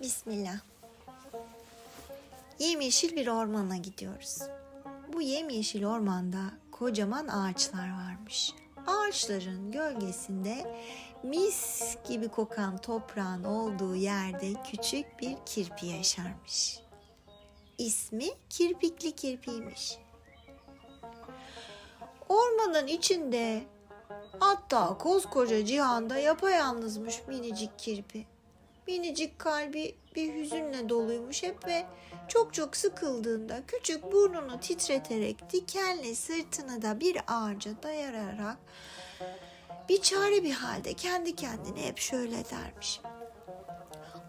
Bismillah. Yemyeşil bir ormana gidiyoruz. Bu yemyeşil ormanda kocaman ağaçlar varmış. Ağaçların gölgesinde mis gibi kokan toprağın olduğu yerde küçük bir kirpi yaşarmış. İsmi Kirpikli Kirpiymiş. Ormanın içinde hatta koskoca cihanda yapayalnızmış minicik kirpi. Minicik kalbi bir hüzünle doluymuş hep ve çok çok sıkıldığında küçük burnunu titreterek dikenli sırtını da bir ağaca dayanarak bir çare bir halde kendi kendine hep şöyle dermiş.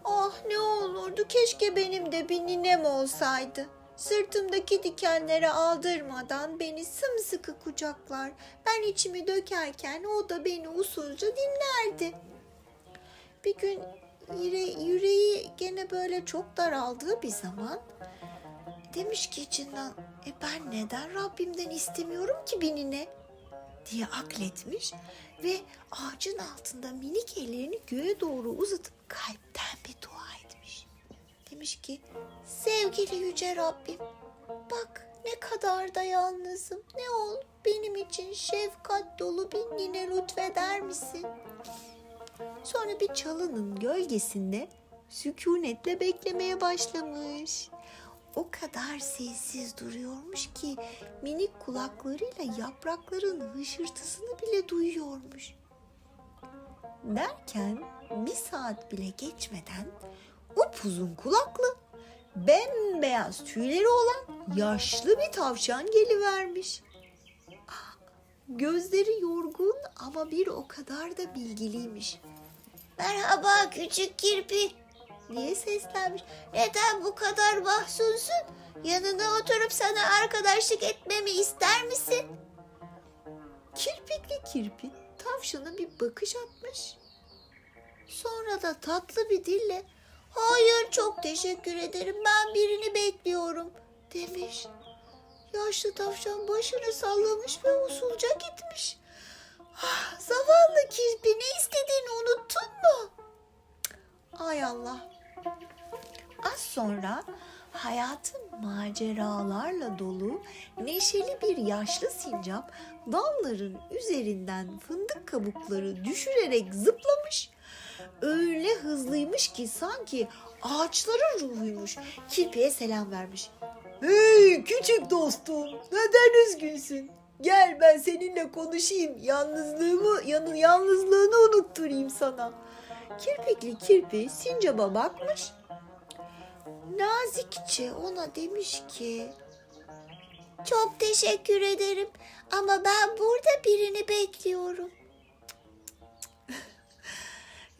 Ah ne olurdu keşke benim de bir ninem olsaydı. Sırtımdaki dikenleri aldırmadan beni sımsıkı kucaklar. Ben içimi dökerken o da beni usulca dinlerdi. Bir gün yüre- yüreği gene böyle çok daraldığı bir zaman demiş ki içinden e ben neden Rabbimden istemiyorum ki bir nine diye akletmiş ve ağacın altında minik ellerini göğe doğru uzatıp kalpten bir dua etmiş. Demiş ki sevgili yüce Rabbim bak ne kadar da yalnızım ne ol benim için şefkat dolu bir nine lütfeder misin? Sonra bir çalının gölgesinde sükunetle beklemeye başlamış. O kadar sessiz duruyormuş ki minik kulaklarıyla yaprakların hışırtısını bile duyuyormuş. Derken bir saat bile geçmeden upuzun kulaklı, bembeyaz tüyleri olan yaşlı bir tavşan gelivermiş. Gözleri yorgun ama bir o kadar da bilgiliymiş. Merhaba küçük kirpi diye seslenmiş. Neden bu kadar mahzunsun? Yanına oturup sana arkadaşlık etmemi ister misin? Kirpikli kirpi tavşana bir bakış atmış. Sonra da tatlı bir dille hayır çok teşekkür ederim ben birini bekliyorum demiş. Yaşlı tavşan başını sallamış ve usulca gitmiş. Ah, zavallı kirpi ne istediğini unuttun mu? Ay Allah. Az sonra hayatın maceralarla dolu neşeli bir yaşlı sincap dalların üzerinden fındık kabukları düşürerek zıplamış. Öyle hızlıymış ki sanki ağaçların ruhuymuş. Kirpiye selam vermiş. Hey küçük dostum neden üzgünsün? Gel ben seninle konuşayım. Yalnızlığımı, yanı, yalnızlığını unutturayım sana. Kirpikli kirpi sincaba bakmış. Nazikçe ona demiş ki... Çok teşekkür ederim ama ben burada birini bekliyorum.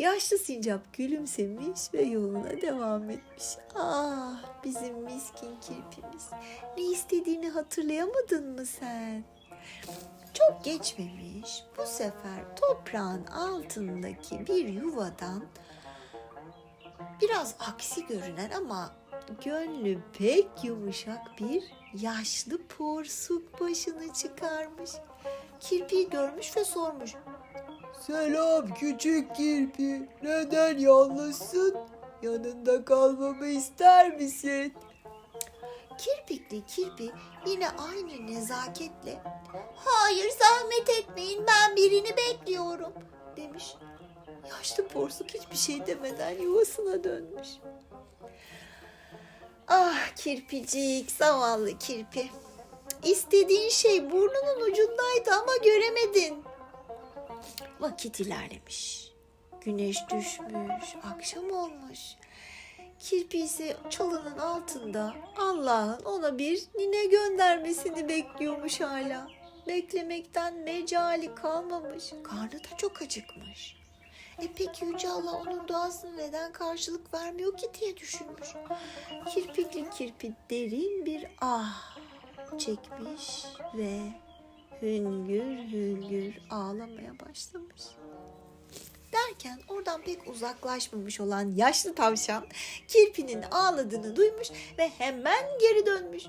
Yaşlı sincap gülümsemiş ve yoluna devam etmiş. Ah bizim miskin kirpimiz. Ne istediğini hatırlayamadın mı sen? Çok geçmemiş. Bu sefer toprağın altındaki bir yuvadan biraz aksi görünen ama gönlü pek yumuşak bir yaşlı porsuk başını çıkarmış. Kirpiyi görmüş ve sormuş. Selam küçük kirpi. Neden yalnızsın? Yanında kalmamı ister misin? Kirpikli kirpi yine aynı nezaketle Hayır zahmet etmeyin ben birini bekliyorum demiş. Yaşlı porsuk hiçbir şey demeden yuvasına dönmüş. Ah kirpicik zavallı kirpi. İstediğin şey burnunun ucundaydı ama göremedin. Vakit ilerlemiş. Güneş düşmüş, akşam olmuş. Kirpi ise çalının altında Allah'ın ona bir nine göndermesini bekliyormuş hala. Beklemekten mecali kalmamış. Karnı da çok acıkmış. E peki Yüce Allah onun duasına neden karşılık vermiyor ki diye düşünmüş. Kirpikli kirpi derin bir ah çekmiş ve hüngür hüngür ağlamaya başlamış. Derken oradan pek uzaklaşmamış olan yaşlı tavşan kirpinin ağladığını duymuş ve hemen geri dönmüş.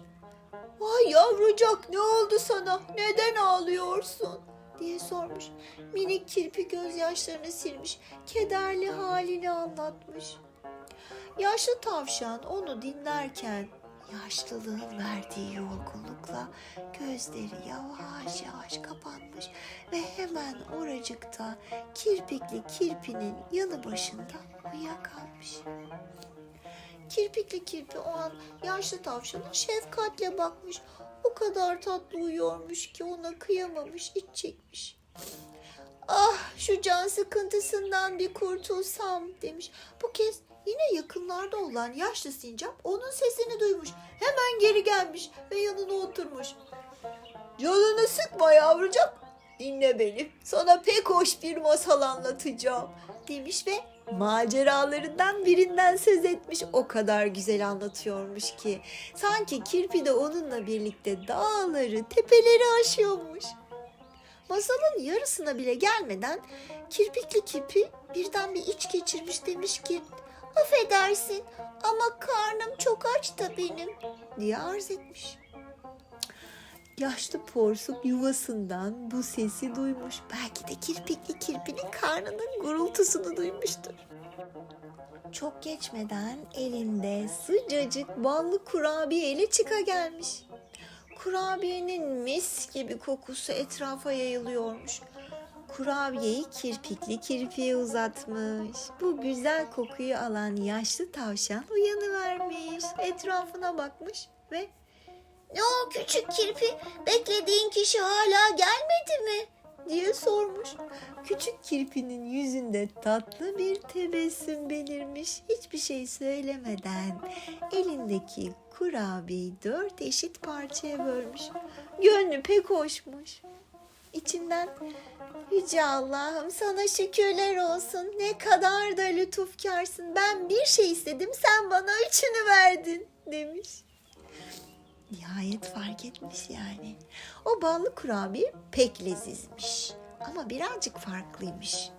Vay yavrucak ne oldu sana? Neden ağlıyorsun? diye sormuş. Minik kirpi gözyaşlarını silmiş. Kederli halini anlatmış. Yaşlı tavşan onu dinlerken yaşlılığın verdiği yorgunlukla gözleri yavaş yavaş kapanmış ve hemen oracıkta kirpikli kirpinin yanı başında uyuyakalmış. Kirpikli kirpi o an yaşlı tavşana şefkatle bakmış. O kadar tatlı uyuyormuş ki ona kıyamamış, iç çekmiş. Ah şu can sıkıntısından bir kurtulsam demiş. Bu kez yine yakınlarda olan yaşlı sincap onun sesini duymuş. Hemen geri gelmiş ve yanına oturmuş. Canını sıkma yavrucak. Dinle beni. Sana pek hoş bir masal anlatacağım. Demiş ve maceralarından birinden söz etmiş. O kadar güzel anlatıyormuş ki. Sanki kirpi de onunla birlikte dağları, tepeleri aşıyormuş. Masalın yarısına bile gelmeden kirpikli kirpi birden bir iç geçirmiş demiş ki affedersin ama karnım çok aç da benim diye arz etmiş. Yaşlı porsuk yuvasından bu sesi duymuş. Belki de kirpikli kirpinin karnının gurultusunu duymuştur. Çok geçmeden elinde sıcacık ballı kurabiye ile çıka gelmiş. Kurabiyenin mis gibi kokusu etrafa yayılıyormuş. Kurabiyeyi kirpikli kirpiye uzatmış. Bu güzel kokuyu alan yaşlı tavşan uyanıvermiş. Etrafına bakmış ve ne o küçük kirpi beklediğin kişi hala gelmedi mi? diye sormuş. Küçük kirpinin yüzünde tatlı bir tebessüm belirmiş. Hiçbir şey söylemeden elindeki kurabiyeyi dört eşit parçaya bölmüş. Gönlü pek hoşmuş. İçinden Yüce Allah'ım sana şükürler olsun. Ne kadar da lütufkarsın. Ben bir şey istedim sen bana üçünü verdin demiş. Nihayet fark etmiş yani. O ballı kurabiye pek lezizmiş. Ama birazcık farklıymış.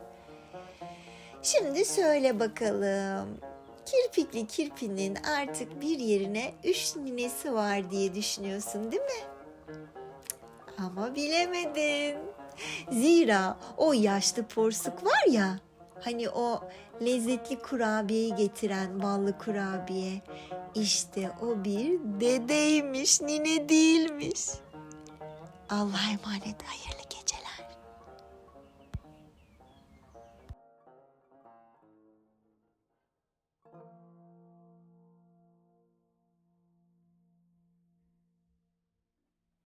Şimdi söyle bakalım. Kirpikli kirpinin artık bir yerine üç ninesi var diye düşünüyorsun değil mi? Ama bilemedin. Zira o yaşlı porsuk var ya, hani o lezzetli kurabiyeyi getiren ballı kurabiye. İşte o bir dedeymiş, nine değilmiş. Allah'a emanet hayırlı